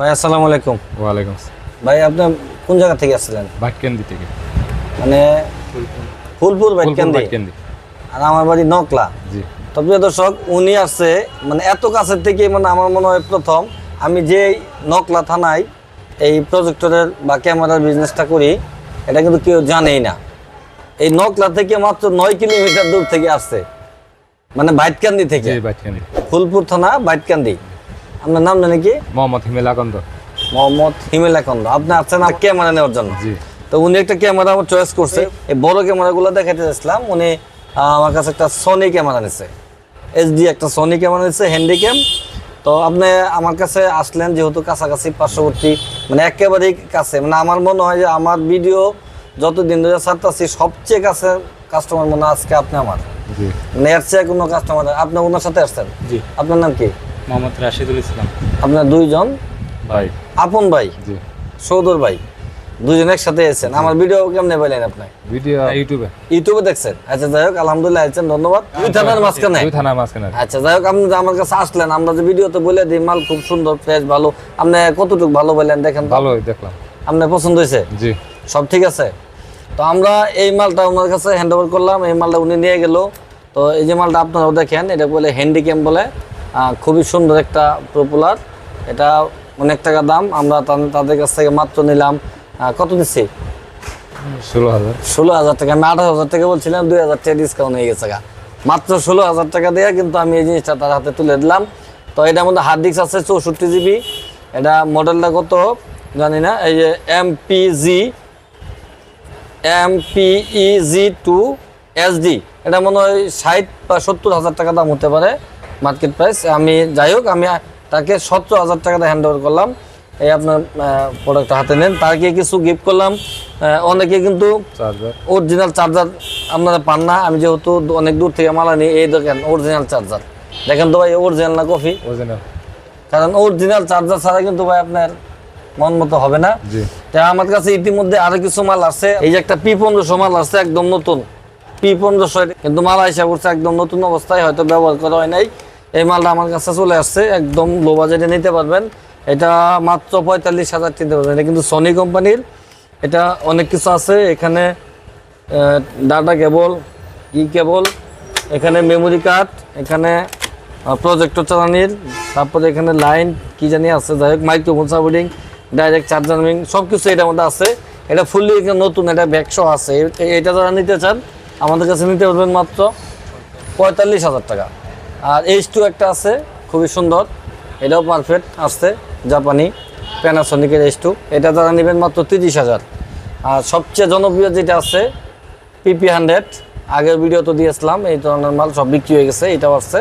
ভাই আসসালামু আলাইকুম। ওয়ালাইকুম ভাই আপনি কোন জায়গা থেকে আসছিলেন? বাটকেন্দি থেকে। মানে ফুলপুর বাটকেন্দি আর আমার বাড়ি নকলা। জি। তো প্রিয় দর্শক উনি আসছে মানে এত কাছের থেকে মানে আমার মনে হয় প্রথম আমি যে নকলা থানায় এই প্রজেক্টরের বা ক্যামেরার বিজনেসটা করি এটা কিন্তু কেউ জানেই না। এই নকলা থেকে মাত্র নয় কিলোমিটার দূর থেকে আসছে মানে বাইটকান্দি থেকে। ফুলপুর থানা বাইটকান্দি আপনার নাম জানি কি? মোহাম্মদ হিমেল আকন্দ মোহাম্মদ হিমেলা কন্দ আপনি আসছেন আর ক্যামেরা নেওয়ার জন্য। জি। তো উনি একটা ক্যামেরা আমার চয়েস করছে। এই বড় ক্যামেরাগুলো দেখাতে চাইছিলাম। উনি আমার কাছে একটা সনি ক্যামেরা নিছে। এইচডি একটা সনি ক্যামেরা নিছে হ্যান্ডিক্যাম তো আপনি আমার কাছে আসলেন যেহেতু কাছাকাছি পার্শ্ববর্তী মানে একেবারেই কাছে। মানে আমার মনে হয় যে আমার ভিডিও যতদিন ধরে ছাড়তেছি সবচেয়ে কাছে কাস্টমার মনে আজকে আপনি আমার। জি। মানে এর চেয়ে কোনো কাস্টমার আপনি ওনার সাথে আসছেন? জি। আপনার নাম কি? মোহাম্মদ রাশিদুল ইসলাম। আপনার দুইজন? ভাই। আপন ভাই? জি। সৌদর ভাই। দুজন একসাথে এসেছেন আমার ভিডিও কেমনে পেলেন আপনি? ভিডিও ইউটিউবে। ইউটিউবে দেখছেন? আচ্ছা যাই হোক আলহামদুলিল্লাহ আছেন ধন্যবাদ। দুই থানার মাঝখানে? দুই থানার মাঝখানে আচ্ছা যাই হোক আপনি যে আমার কাছে আসলেন আমরা যে ভিডিওতে বলে দিই মাল খুব সুন্দর ফ্রেশ ভালো। আপনি কতটুকু ভালো বললেন দেখেন তো। ভালোই দেখলাম। আপনার পছন্দ হয়েছে? জি। সব ঠিক আছে? তো আমরা এই মালটা ওনার কাছে হ্যান্ড ওভার করলাম। এই মালটা উনি নিয়ে গেল। তো এই যে মালটা আপনারাও দেখেন এটা বলে হ্যান্ডিক্যাম বলে। খুবই সুন্দর একটা পপুলার এটা অনেক টাকা দাম আমরা তাদের কাছ থেকে মাত্র নিলাম কত দিচ্ছি? ষোলো হাজার। ষোলো হাজার টাকা আমি আঠারো হাজার টাকা বলছিলাম দুই হাজার টাকা ডিসকাউন্ট হয়ে গেছে। মাত্র ষোলো হাজার টাকা দিয়ে কিন্তু আমি এই জিনিসটা তার হাতে তুলে দিলাম। তো এটার মধ্যে হার্ড ডিস্ক আছে চৌষট্টি জিবি এটা মডেলটা কত জানি না এই যে M P G M G to SD এটা মনে হয় ষাট বা সত্তর হাজার টাকা দাম হতে পারে। মার্কেট প্রাইস আমি যাই হোক আমি তাকে সতেরো হাজার টাকাতে হ্যান্ড ওভার করলাম। এই আপনার প্রোডাক্ট হাতে নেন। তাকে কিছু গিফট করলাম। অনেকে কিন্তু অরিজিনাল চার্জার আপনারা পান না। আমি যেহেতু অনেক দূর থেকে মাল আনি এই দেখেন অরিজিনাল চার্জার দেখেন তো ভাই অরিজিনাল না কফি অরিজিনাল কারণ অরিজিনাল চার্জার ছাড়া কিন্তু ভাই আপনার মন মতো হবে না। জি। তা আমার কাছে ইতিমধ্যে আরও কিছু মাল আছে। এই যে একটা পি পনেরোশো মাল আছে একদম নতুন। পি পনেরোশো কিন্তু মাল আইসা করছে একদম নতুন অবস্থায় হয়তো ব্যবহার করা হয় নাই। এই মালটা আমার কাছে চলে আসছে, একদম লো বাজেটে নিতে পারবেন। এটা মাত্র পঁয়তাল্লিশ হাজার নিতে পারবেন। এটা কিন্তু সনি কোম্পানির এটা অনেক কিছু আছে। এখানে ডাটা কেবল ই কেবল এখানে মেমোরি কার্ড এখানে প্রজেক্টর চালানির, তারপরে এখানে লাইন কি জানি আছে। যাই হোক মাইক্রোফোন সাপোর্টিং ডাইরেক্ট চার্জারিং সব কিছু এটার মধ্যে আছে। এটা ফুললি নতুন, এটা ব্যাকশো আছে। এটা যারা নিতে চান, আমাদের কাছে নিতে পারবেন মাত্র পঁয়তাল্লিশ হাজার টাকা। আর এইচ টু একটা আছে, খুবই সুন্দর। এটাও পারফেক্ট আসছে, জাপানি প্যানাসনিকের এইচ টু এটা যারা নেবেন মাত্র তিরিশ হাজার। আর সবচেয়ে জনপ্রিয় যেটা আছে পিপি হান্ড্রেড আগের ভিডিও তো দিয়েছিলাম, এই ধরনের মাল সব বিক্রি হয়ে গেছে, এটাও আসছে।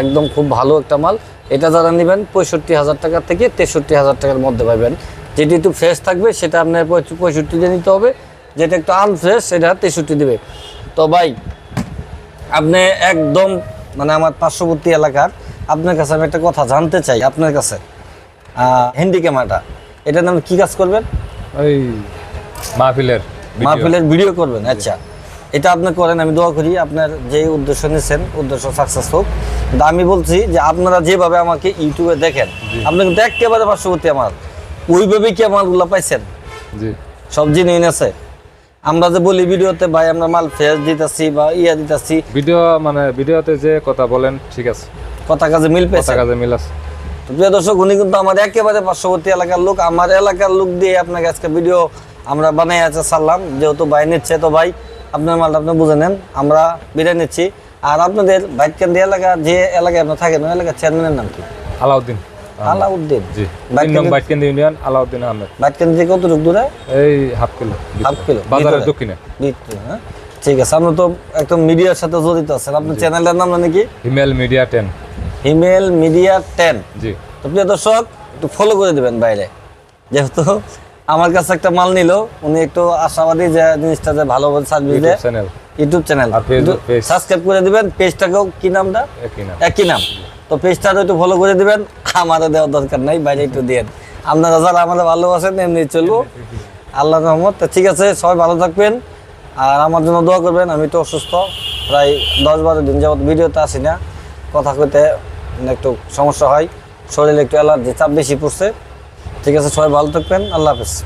একদম খুব ভালো একটা মাল। এটা যারা নেবেন পঁয়ষট্টি হাজার টাকা থেকে তেষট্টি হাজার টাকার মধ্যে পাবেন। যেটি একটু ফ্রেশ থাকবে, সেটা আপনার পঁয়ষট্টি দিয়ে নিতে হবে। যেটা একটু আনফ্রেশ সেটা তেষট্টি দেবে। তো ভাই, আপনি একদম মানে আমার পার্শ্ববর্তী এলাকার আপনার কাছে আমি একটা কথা জানতে চাই আপনার কাছে। হিন্দি ক্যামেরাটা এটার নাম কি কাজ করবেন? ওই মাহফিলের মাহফিলের ভিডিও করবেন আচ্ছা। এটা আপনি করেন আমি দোয়া করি আপনার যে উদ্দেশ্য নিয়েছেন উদ্দেশ্য সাকসেস হোক। কিন্তু আমি বলছি যে আপনারা যেভাবে আমাকে ইউটিউবে দেখেন আপনি কিন্তু একেবারে পার্শ্ববর্তী আমার। ওইভাবেই কি আমারগুলো পাইছেন? জি। সব জিনিস আছে? আমরা যে বলি ভিডিওতে ভাই আমরা মাল ফ্রেশ দিতেছি বা ইয়া দিতেছি। ভিডিও মানে ভিডিওতে যে কথা বলেন ঠিক আছে। কথা কাজে মিল পেয়েছে। কথা কাজে মিল আছে। তো প্রিয় দর্শক উনি কিন্তু আমার একেবারে পার্শ্ববর্তী এলাকার লোক। আমার এলাকার লোক দিয়ে আপনাকে আজকে ভিডিও আমরা বানাই আছে সারলাম। যেহেতু ভাই নিচ্ছে তো ভাই আপনার মালটা আপনি বুঝে নেন। আমরা বিদায় নিচ্ছি। আর আপনাদের বাইককান্দি এলাকা যে এলাকায় আপনি থাকেন ওই এলাকার চেয়ারম্যানের নাম কি? আলাউদ্দিন। আলাউদ্দিন। জি। তিন নং বাইটকেন্দি ইউনিয়ন আলাউদ্দিন আহমেদ। থেকে দূরে? এই হাফ কিলো হাফ কিলো বাজারের দক্ষিণে। হ্যাঁ? ঠিক আছে আপনি তো একদম মিডিয়ার সাথে জড়িত আছেন। আপনার চ্যানেলটার নাম জানি কি? Himel media ten. Himel media ten. জি। তো প্রিয় দর্শক একটু ফলো করে দিবেন বাইরে। যেহেতু আমার কাছে একটা মাল নিল উনি একটু আশাবাদী যে জিনিসটা যে ভালো সার্ভিস দেয়। YouTube channel. সাবস্ক্রাইব করে দিবেন। পেজটাকেও কি নামটা? একই নাম। তো পেজটাও একটু ফলো করে দিবেন। আমাদের দেওয়ার দরকার নাই, বাইরে একটু দেন। আপনারা যারা আমাদের ভালোবাসেন, এমনি চলবো। আল্লাহ রহমত। ঠিক আছে, সবাই ভালো থাকবেন। আর আমার জন্য দোয়া করবেন, আমি তো অসুস্থ। প্রায় দশ বারো দিন যাবত ভিডিওতে আসি না। কথা কইতে একটু সমস্যা হয়। শরীরে একটু অ্যালার্জি, চাপ বেশি পড়ছে। ঠিক আছে, সবাই ভালো থাকবেন। আল্লাহ হাফেজ।